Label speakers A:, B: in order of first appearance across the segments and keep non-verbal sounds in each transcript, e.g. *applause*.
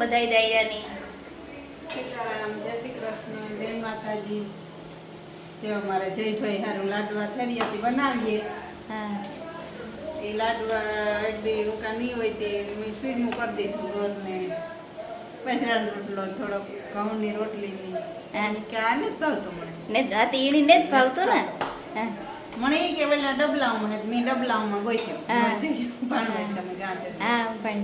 A: બધાય દાયરાની
B: જય શ્રી કૃષ્ણ જય માતાજી. જે અમારે જયભાઈ હારું લાડવા થેરિયાથી બનાવીએ.
A: હા.
B: એ લાડવા એક દી ઉકા નહીં હોય તે મેં સ્વીટનું કરી દીધું ઘરને. પંજરાનો રોટલો થોડોક ઘઉંની રોટલીની.
A: એમ
B: કે આ નથી તો મને.
A: ને હતી ઈણી ને જ ભાવતો ને?
B: મને એ કે પેલા ડબલાઓમાં હે, મેં ગોઈ ગોઠ્યો
A: હા.
B: ભાણવેજ તમે છો.
A: હા પણ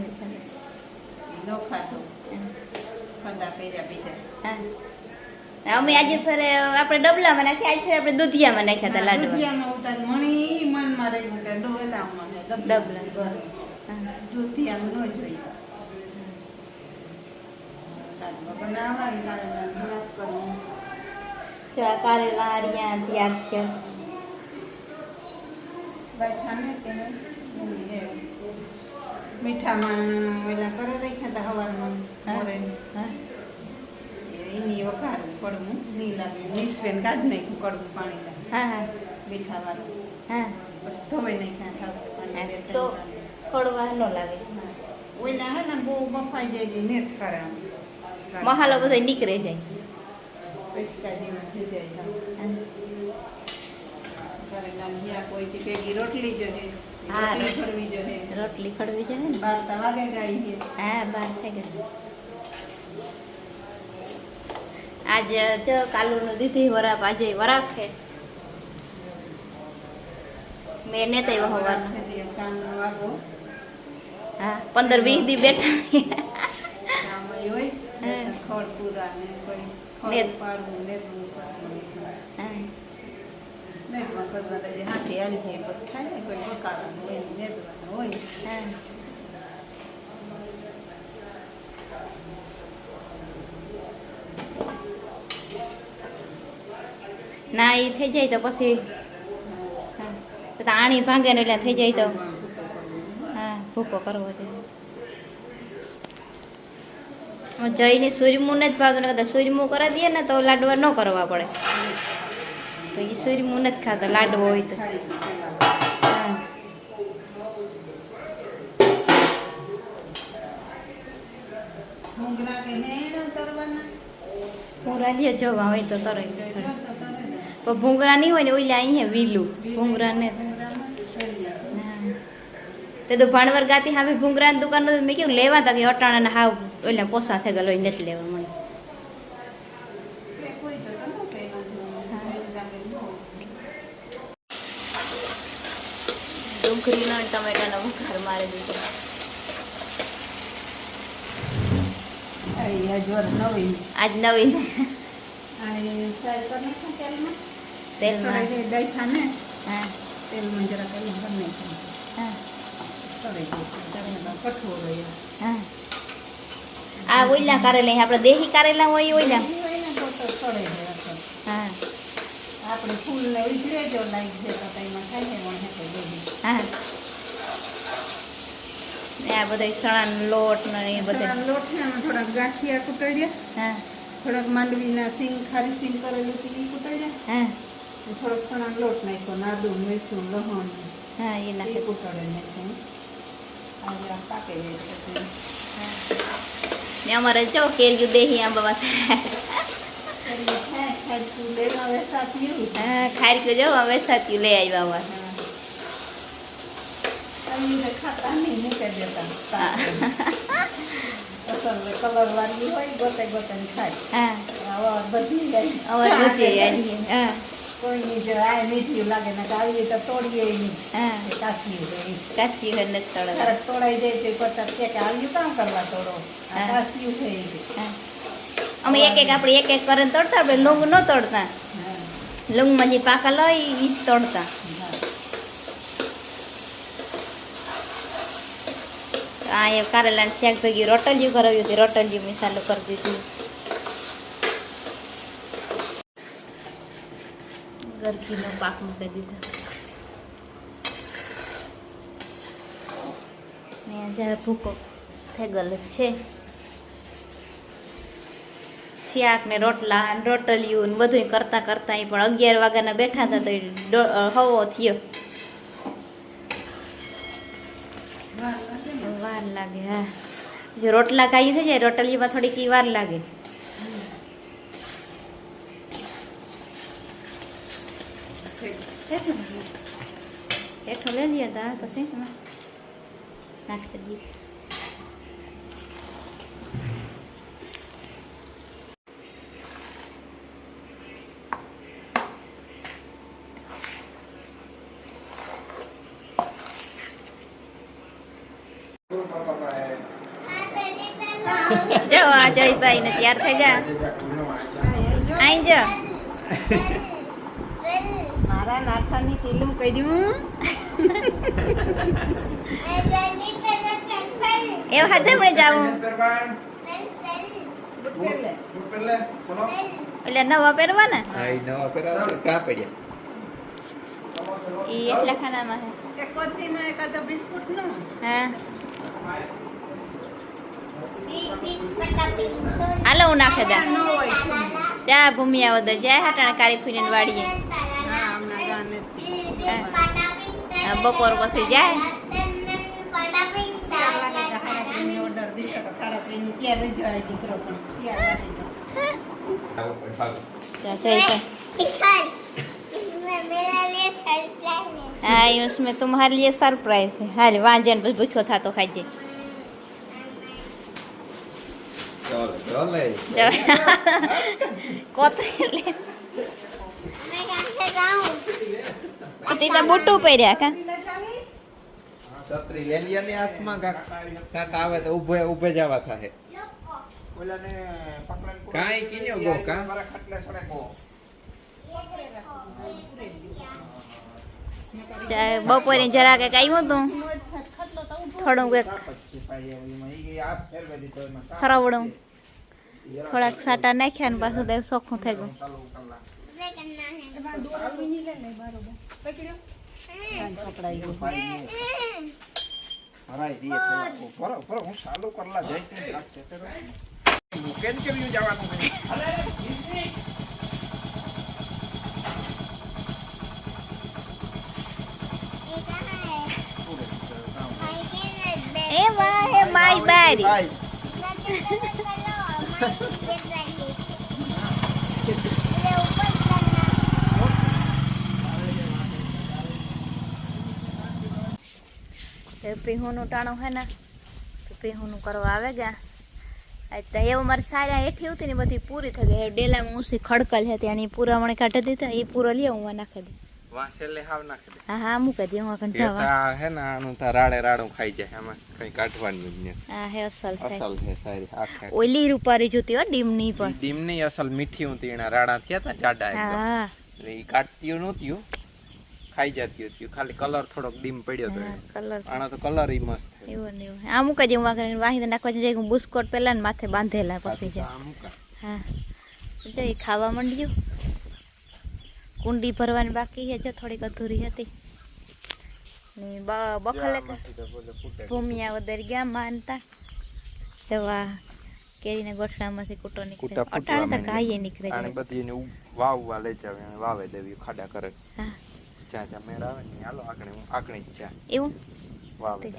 A: અમે આજે ફરે આપણે ડબલામાં નાખ્યા આજે ફરે આપણે દૂધિયામાં નાખ્યા હતા
B: દૂધિયામાં ઉતાર મણી મનમાં રહ્યું કે ડબલાઓમાં હે,
A: ડબલા. હા.
B: ન જોઈએ બનાવવાનું કારેલા
A: તૈયાર થયા.
B: બાયઠા ને. મીઠામાં ઓલા કરે રાખ્યા હતા હવારમાં મોરેની.
A: હા?
B: એની વઘાર કડવું નહીં લાગે. નિસ્વેન કાઢી નાખ્યું કડવું પાણી
A: હા હા.
B: મીઠા વાળું
A: હા.
B: બસ ધોવાઈ નાખ્યા
A: તો કડવા ન લાગે.
B: ઓલા હે ને બહુ બફાઈ જાય છે નેત ખરા
A: મહાલો બધો નીકળે જાય.
B: પેસ્ટા જેવા થઈ જાય. ભેગી રોટલી જોઈએ
A: હા,
B: રોટલી
A: રોટલી.
B: ખડવી જોઈએ
A: રોટલી ખડવી જાય ને?
B: બાર તા વાગે ગાઈ
A: હા. બાર થઈ ગઈ આજે જો કાલુનું દીધી વરાપ આજે વરાપ છે મેં ને તઈ
B: વાગો.
A: હા પંદર વીસ દી બેઠા.
B: ખડ પૂરા ને કોઈ. ખડ પાડવું નેતવું ને
A: એ થઈ જાય તો પછી આણી ભાંગે ને એટલે થઈ જાય તો, હા, ભૂકો કરવો છે. જઈને સૂર્યમું નથી ભાવતું ને કદાચ સૂર્યમું કરાવી દઈએ ને તો લાડવા ન કરવા પડે. તો એ સૂર્યમું નથી ખાતા લાડવો હોય તો હા ભૂંગરા લ્યો જોવા હોય તો તરાઈ
B: તો તરે
A: પણ ભૂંગરા નહીં હોય ને ઓલા અહીંયા વીલું ભૂંગરા ને. તે તો ભાણવર ગાતી હાવી ભૂંગરાની દુકાન મેં કેવું લેવા તા કે અટાણા હાવ ઓલા પોસા થઈ ગયેલો નથી લેવા મને
B: એ કોઈ તો તો નો કહેવાનું. ઘૂંઘરા કે નો.
A: ડુંગળીનો અને ટમેટાનો વઘાર મારી દીધો.
B: આ
A: આજ
B: તેલમાં?
A: તેલમાં.
B: જરા
A: હા. ઓઈલા કારેલા આપણે દેહી કારેલા હોય ઓઈલા
B: ઈ હોય ને તો તો સળાઈ જાય અસર.
A: હા
B: આપણે ફૂલને ઉજરે જો લાઈટ છે તો એમાં થાય વણ દેહી.
A: હા. ને આ બધા સણાનો લોટ ને એ બધા.
B: લોટ ને થોડાક ગાંઠિયા કૂટાડ્યા.
A: હા.
B: થોડાક માંડવીના સિંગ ખારી સિંગ કરેલું હતી એ કૂટાડ્યા.
A: હા.
B: થોડોક સણાનો લોટ નાખ્યો નાદુ મરચું લહણ
A: હા એ
B: એ
A: નાખે.
B: કૂટાડે નાખ્યું આજે આ પાકે જાય
A: ને અમારે જો કેરીયું દેહી આંબા
B: ફરી ખાય ખાડકું લેવા વેસાતી એવું.
A: હા ખાઈ કે હવે સાથી લઈ આવ્યા
B: કલર વાળી હોય. ગોતે ગોતે ખાય
A: હા
B: બધી જાય
A: અવાજ બધી હા.
B: કોઈની જો આ મીઠી લાગે ને આવી તો તોડીએ નહીં કાચી હોય
A: નથી તળવા.
B: તોડાઈ જાય તો પચાસ કે આવી કામ કરવા તોડો. કાચી થઈ
A: હા. અમે એક એક આપણે એક એક કરીને તોડતા આપણે લૂંગ ન તોડતા લૂંગમાં જે પાકા લઈ એ જ તોડતા આ એ કારેલાની શાક ભેગી રોટલિયું કરાવ્યું હતી રોટલિયું મસાલો કરી દીધું. ગરકીનો પાક મૂકી દીધો. ને જ્યારે ભૂકો થઈ ગયેલો છે. શાક ને રોટલા ને રોટલિયું ને બધું કરતા કરતા એ પણ અગિયાર વાગ્યાના બેઠા હતા તો હવો થયો.
B: વાર લાગે
A: હા. જો રોટલા ખાઈ થઈ જાય રોટલીમાં થોડીક વાર લાગે. હેઠો લઈ લઈએ તા પછી? નાખી દઈએ જો જયભાઈ ને તૈયાર થઈ ગયા આઈ જો.
B: મારા નાથાની ટીલું કર્યું.
A: એ હાથે મળે જાવું. એટલે નવા પહેરવા ને
C: ક્યાં પડ્યા
A: એ એટલા ખાનામાં છે
B: એક કોથળીમાં બિસ્કુટ બિસ્કુટનું.
A: હા. હાલો, હું નાખે દા. ત્યાં ભૂમિ આવો તો જાય હટાણે ફૂઈને વાડીએ બપોર પછી જાય.
B: હા વાગે કે સાડા ત્રણની order દીધો તો સાડા ત્રણની ત્યારે જ આવે દીકરો *laughs*
A: બુટ્ટું પહેર્યા કા?
C: છત્રી વેલિયાની હાથમાં કાંક. સાટ આવે તો ઉભે ઉભે જવા થાય. કાંઈ કીન્યો ગો કા?
A: ચા- બપોરે જરા કંઈક આવ્યું હતું થોડું કંઈક ખરાવડું થોડાક સાટા નાખ્યા ને પાછું દેવ સોખું થઈ ગયું. એ વાહ એ માય બારી. *laughs* પીહુનું ટાણું હે ને, તો પીહુનું કરવા આવે ગયા. એવું મારી સારા હેઠી હતી ને બધી પૂરી થઈ ગઈ. ડેલામાં ઊંસી ખડકલ હતી ત્યાં પૂરા મને કાઢી દીધા, એ પૂરો લઈ હું નાખી દે
C: વાસેલે હાવ નાખી દે.
A: હા હા મૂકી દે હું આગળ જવા.
C: હે ને આનું તા રાડે રાડું ખાઈ જાય એમાં કઈ કાઢવાનું જ નહીં.
A: હા હે અસલ છે.
C: અસલ છે સારી આખે.
A: ઓલી રૂપારી જોતી હો ડીમની પણ.
C: ડીમ અસલ મીઠી હતી એના રાડા થયા તા જાડા એકદમ.
A: હા.
C: એટલે ઈ કાઢતી નહોતી ખાઈ જતી હતી ખાલી કલર થોડોક ડીમ પડ્યો તો
A: કલર.
C: આનો તો કલર ઈ મસ્ત છે.
A: એવું ને એવું. આ મૂકી દે હું આગળ નાખવા જઈ હું બુસ્કોટ પેલા ને માથે બાંધેલા પછી જાય
C: આ
A: હા. જઈ ખાવા માંડ્યું. કુંડી ભરવાની બાકી છે જો થોડીક અધૂરી હતી. ને બખલે. ભૂમિયા વધારે ગયા માનતા. જવા કેરીના ગોઠડામાંથી કૂટો નીકળે. અટાણે તો ગાયે નીકળે અને
C: બધી એને વાવવા લઈ જાવ એને વાવે દેવી ખાડા કરે
A: હા.
C: જ્યાં જ્યાં મેળ આવે ને હાલો આકણે હું આકણે જ જા.
A: એવું?
C: વાવે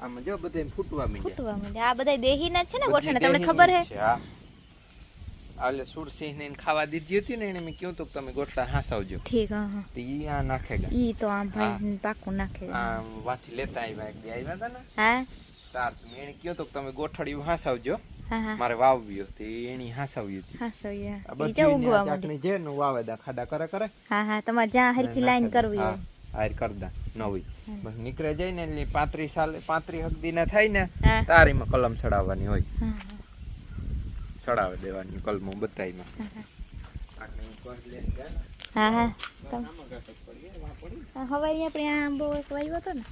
C: આમાં જો બધા ફૂટવા માંડ્યા.
A: ફૂટવા માંડે આ બધા દેહીના છે ને ગોઠણા તમને ખબર
C: છે, હા. આલે સુરસિંહ ને ખાવા દીધી હતી ને એને મેં કહ્યું તો તમે ગોટલા હાંસવજો.
A: ઠીક હા
C: તો ઈ આ નાખેગા
A: ઈ તો આમ ભાઈ પાકું નાખે.
C: આ વાથી લેતા આવ્યા એક દી આવ્યા હતા ને.
A: હા?
C: તાર મેં એને કહ્યું તો તમે ગોઠડિયું હાંસવજો. મારે વાવ્યો તે એની હાંસવ્યું હતી
A: હા સો
C: આ
A: ઈ
C: બધી
A: જો
C: એને
A: ઉગવા
C: આ જે નું વાવે દા ખાડા કરે કરે.
A: હા હા તમારે જ્યાં હરખી લાઈન કરવી હોય.
C: હાર કર દા નવી. બસ નીકળે જાય ને એટલે પાંત્રીસ સાલ પાંત્રીસ હકદી ના થાય ને તારીમાં કલમ ચડાવવાની હોય.
A: હા
C: ચડાવે દેવાની કલમો બધાયમાં
A: હા, હા. હવારે આપણે આ આંબો એક વાવ્યો હતો ને?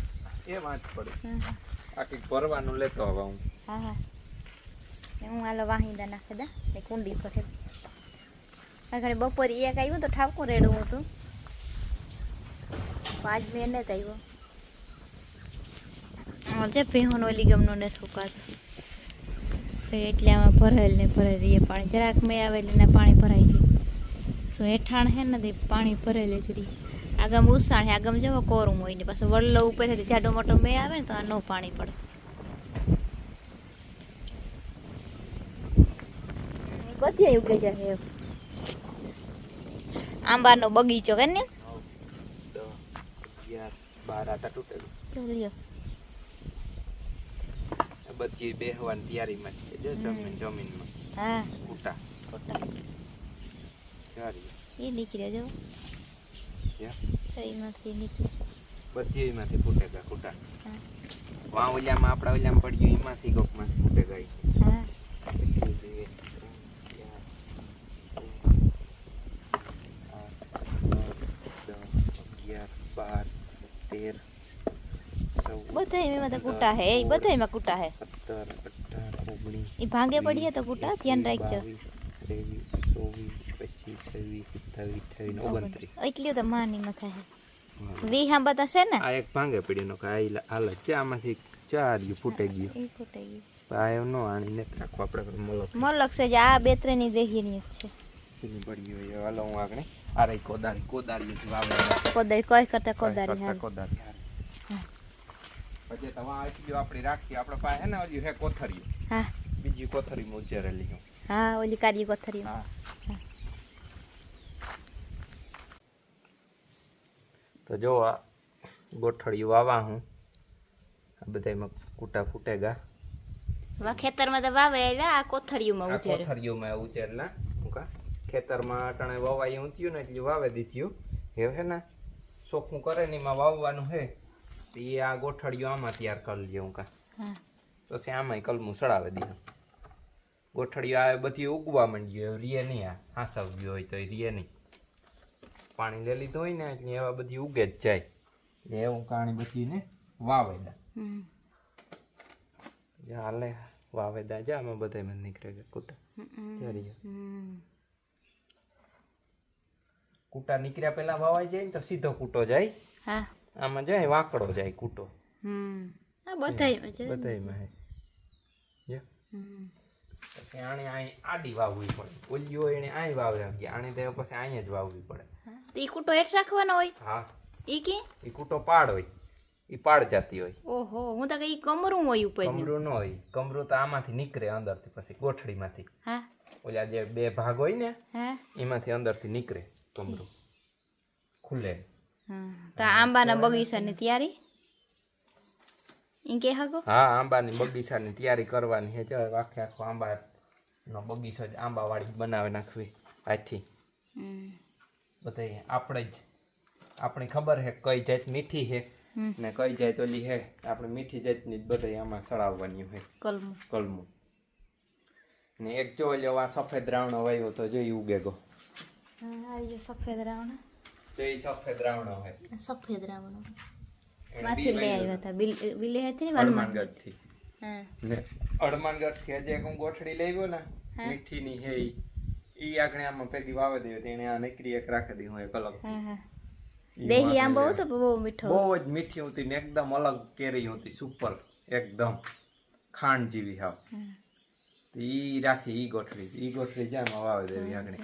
C: પડે. ભરવાનું લેતો હવે હું.
A: હા હા. હું આલો વાહિંદા નાખી દા કુંડી પર આગળ બપોરે એક આવ્યું તો ઠાકુર રેડવું હતું. પાંચ જ આવ્યો આજે ભેહોનો ઓલી ગમનો ને સુકાતું એટલે આમાં ભરાયેલ ને ભરેલ રહીએ પાણી. જરાક મેં આવે એટલે એના પાણી ભરાય છે. તો હેઠાણ હે ને પાણી ભરેલે જ રહી. આગમ ઉસાણ હે આગમ જવો કોરું હોય ને પાછું વડલો ઉપર જાડો મોટો મેં આવે ને તો આ ન પાણી પડે. બધી ઉગે છે આંબાનો બગીચો કે ને
C: બાર આટા તૂટેલું.
A: ચાલ્યો
C: બધી બેહવાની તૈયારીમાં જ છે જો જમીન જમીનમાં
A: હા
C: કૂટા
A: ખોટા
C: ચારી
A: એ નીકળ્યો જો
C: યા
A: એમાંથી નીકળ્યો
C: બધી એમાંથી ફૂટે ગયા કૂટા
A: હા
C: વાં ઓલિયામાં આપણા ઓલિયામાં પડી ગયું એમાંથી કોકમાંથી ફૂટે ગઈ
A: હા
C: એક, બે, ત્રણ, ચાર, પાંચ, આઠ, નવ, દસ, અગિયાર બાર તેર ચૌદ
A: બધા એમાં તો કૂટા હે એ બધા એમાં કૂટા હે
C: સત્તર અઢાર ઓગણીસ
A: એ ભાંગે પડીએ તો કૂટા? ધ્યાન રાખજો.
C: ત્રેવીસ ચોવીસ પચીસ છવ્વીસ સત્તાવીસ અઠ્ઠાવીસ ઓગણત્રીસ.
A: એટલી તો માની થાય વી હા બધા છે ને?
C: આ એક ભાંગે આ હાલત છે આમાંથી ચાર ગયું. ફૂટે ગયું.
A: એ ગયું
C: નો આપણે મલક.
A: મલક છે આ બે ત્રણની દેહીની છે.
C: પડી હોય હાલો હું આગળ. આ રહી કોદારી. કોદારી
A: કોદારી કોઈ કરતા કોદારી
C: કોદારી. પછી તમારે આટલી આપણે રાખી આપણે પાસે હે ને હજી હે કોથરી
A: હા.
C: બીજી કોથરીમાં ઉચ્ચારેલી હું
A: હા ઓલી કારી કોથરી
C: હા. તો જો આ ગોઠળિયું વાવા હું. આ બધામાં કૂટા ફૂટેગા.
A: વા ખેતરમાં તો વાવે આવ્યા આ કોથળિયુંમાં
C: આ કોથળિયુંમાં ઉચેરલા મૂકા ખેતરમાં અટાણે વવાઈ ઊંચ્યું ને એટલે વાવે દીધ્યું. હે હે ને? ચોખ્ખું કરે ને એમાં વાવવાનું હે. તો આ ગોઠળિયો આમાં તૈયાર કરી લઉં કા
A: હા.
C: પછી આમાંય કલમું સડાવે દીધું. ગોઠળિયું આ બધી ઉગવા માંડી રીએ નહીં આ હાંસવ્યું હોય તો રીએ નહીં. પાણી લઈ લીધું હોય ને એટલે એવા બધી ઉગે જ જાય. એટલે એવું કાણી બધી ને વાવેદા. હાલે વાવેદા જા આમાં બધામાં નીકળે કે કૂટા. કૂટા નીકળ્યા પહેલા વાવાઈ જાય ને તો સીધો કૂટો જાય.
A: હા.
C: આમાં જાય વાકડો જાય કૂટો
A: હમ. આ બધાય છે
C: બધાયમાં હે. પછી આડી વાવવી પડે. ઓલિયો એને અહીં વાવે ગયા આણે તો પછી અહીંયા જ વાવવી પડે.
A: ઈ કૂટો હેઠ રાખવાનો હોય?
C: હા.
A: ઈ કે?
C: એ કૂટો પાડ હોય. એ પાડ જાતી હોય.
A: ઓહો હું તો કઈ કમરું હોય ઉપર
C: કમરું ન હોય. કમરું તો આમાંથી નીકળે અંદરથી પછી ગોઠડીમાંથી.
A: હા.
C: ઓલા જે બે ભાગ હોય ને એમાંથી અંદરથી નીકળે કમરું. ખુલે.
A: હા તો આંબાના બગીચાની તૈયારી? ઈ કે? હગો
C: હા આંબાની બગીચાની તૈયારી કરવાની છે. જો આખે આખો આંબાનો બગીચો જ આંબાવાળી બનાવી નાખવી આજથી
A: હમ.
C: આપણે જ આપણી ખબર છે કઈ જાત મીઠી છે ને કઈ જાત ઓલી છે. આપણે મીઠી જાતની જ બધાય આમાં સળાવવાની હોય.
A: કલમું.
C: કલમું. ને એક જો આ સફેદ રાવણો વાયો તો જોઈ ઉગે ગો.
A: હા સફેદ રાવણ.
C: જો એ સફેદ રાવણો હોય
A: સફેદ રાવણો.
C: એને
A: લઈ આવ્યા હતા બિલે હતી ને
C: હનુમાનગઢથી
A: હા.
C: હનુમાનગઢથી આજે એક હું ગોઠડી લઈ ગયો ને
A: મીઠી
C: ની હે ઈ. આમાં પેલી વાવે દે તેને આ નકરી એક રાખી દી હું એક અલગ
A: હા હા. દેહી આમ
C: બહુ
A: તો બહુ મીઠો
C: બહુ જ મીઠી હતી ને એકદમ અલગ કેરી હતી સુપર એકદમ ખાંડ જેવી હાવ. તો ઈ રાખી ઈ ગોઠડી ઈ ગોઠડી જ્યાં વાવે દેવી આગળ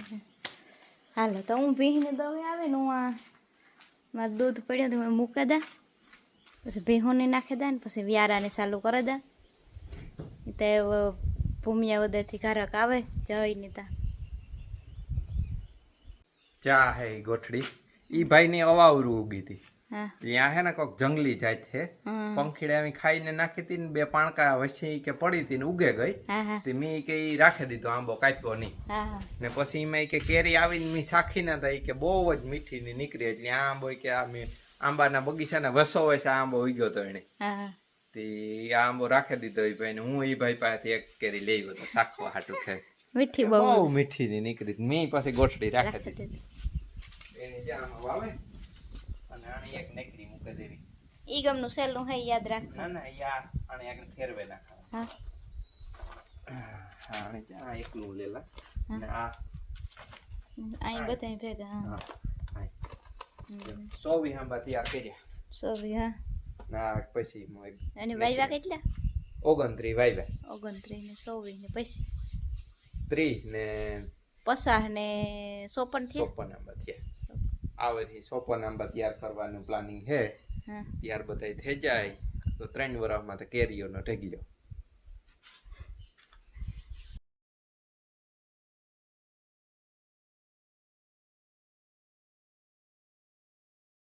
A: હાલો, તો હું ભીને દવે આવે ને હું આ મારું દૂધ પડ્યો તો હું મૂકી દા. પછી ભેહોને નાખી દા ને પછી વ્યારાને ચાલુ કરી દા. તો ભૂમિયા ઉદરથી ઘરક આવે, જઈને તા.
C: ચા હે ગોઠડી. ઈ ભાઈને અવાવરું ઉગી હતી. ત્યાં હે ને કોક જંગલી જાત છે. પંખીડા એમ ખાઈને નાખી હતી ને બે પાણકા વસી કે પડી હતી ને ઉગે ગઈ. તે મેં કે ઈ રાખી દીધો આંબો કાપ્યો નહીં. ને પછી એમાં કે કેરી આવીને મેં સાખી ના થાય કે બહુ જ મીઠી ની નીકળી એટલે આ આંબો કે આ મેં આંબાના બગીચાના વસો હોય છે આ આંબો ઉગ્યો તો એને તે આ આંબો રાખી દીધો એ ભાઈ હું એ ભાઈ પાસેથી એક કેરી લઈ ગયો શાખવા હાટું છે
A: મીઠી બહુ.
C: મીઠી ની નીકળી મેં પછી ગોઠડી રાખી દીધી. એની જે વાવે એક નેકરી મૂકી દેવી.
A: ઈ ગમનું સેલું હે યાદ રાખ.
C: ના ના યા આને આગળ ફેરવે નાખવા
A: હા.
C: હા આને જ્યાં એકલું લેલા. અને આ
A: અહીં બધા ભેગા હા.
C: સો વી આંબા તૈયાર કર્યા.
A: સોરી હા
C: ના પછી મોય
A: અને વાયવા કેટલા?
C: ઓગણત્રી વાયવા.
A: ઓગણત્રીસ ને ચોવીસ ને પછી?
C: ત્રીસ ને
A: પસાહ ને સોપન થયા?
C: સોપન આંબા થયા. આવેથી સોપન આંબા તૈયાર કરવાનું પ્લાનિંગ છે. ત્યાર બધા થઈ જાય તો ત્રણ વર્ષમાં તો કેરીઓનો ઢગલ્યો